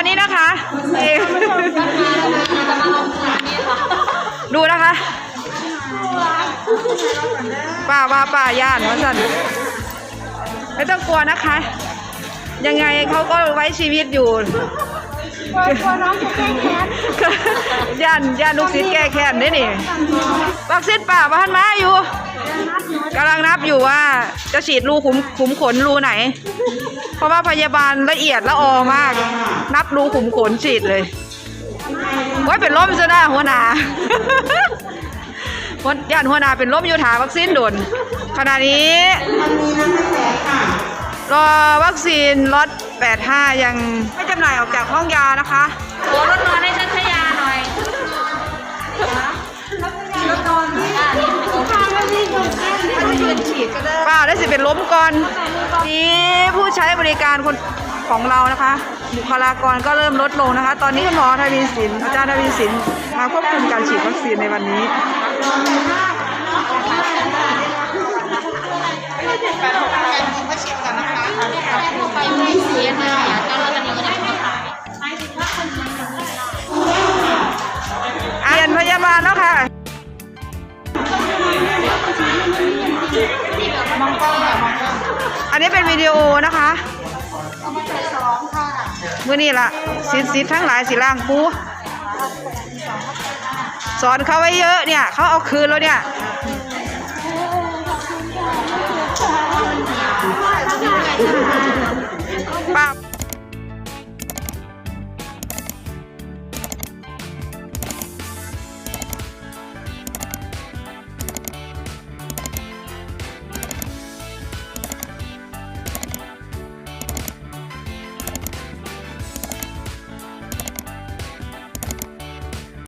อนนี้นะคะนี่ดูนะคะป้าว่าป้าย่านว่าสันไม่ต้องกลัวนะคะ ยังไงเขาก็ไว้ชีวิตอยู่ กลัวน้องจะแก้แค้นย่านย่านลูกศิษย์แก้แค้นนี่นี่วัคซีนป่าบ้านมาอยู่กำลังนับอยู่ว่าจะฉีดรูขุมขุมขนรูไหน เพราะว่าพยาบาลละเอียดละออมาก นับรูขุมขนฉีดเลยไว้เป็นล้มซะนะหัวหน้าหัวย่านหัวหน้าเป็นล้มอยู่ถาวัคซีนโดนขณะนี้ รอวัคซีนล็อต85 ยังไม่จำหน่ายออกจากห้องยานะคะโอ้รถนอนให้ชัชยาหน่อยรถนอนนี่ทางไม่มีคนแก้ไม่ยืนฉีดก็ได้ป้าได้สิเป็นล้มก่อนนี้ผู้ใช้บริการคนของเรานะคะ บุคลากรก็เริ่มลดลงนะคะ ตอนนี้คุณหมอทวีสิน อาจารย์ทวีสินมาควบคุมการฉีดวัคซีนในวันนี้ รียนาบาลแล้วค่ะอันนี้เป็นวิดีโอนะคะเมื่อนี้ละสิทธิ์สิทธิ์ทั้งหลายสิล่างปูสอนเขาไว้เยอะเนี่ยเขาเอาคืนแล้วเนี่ยป้า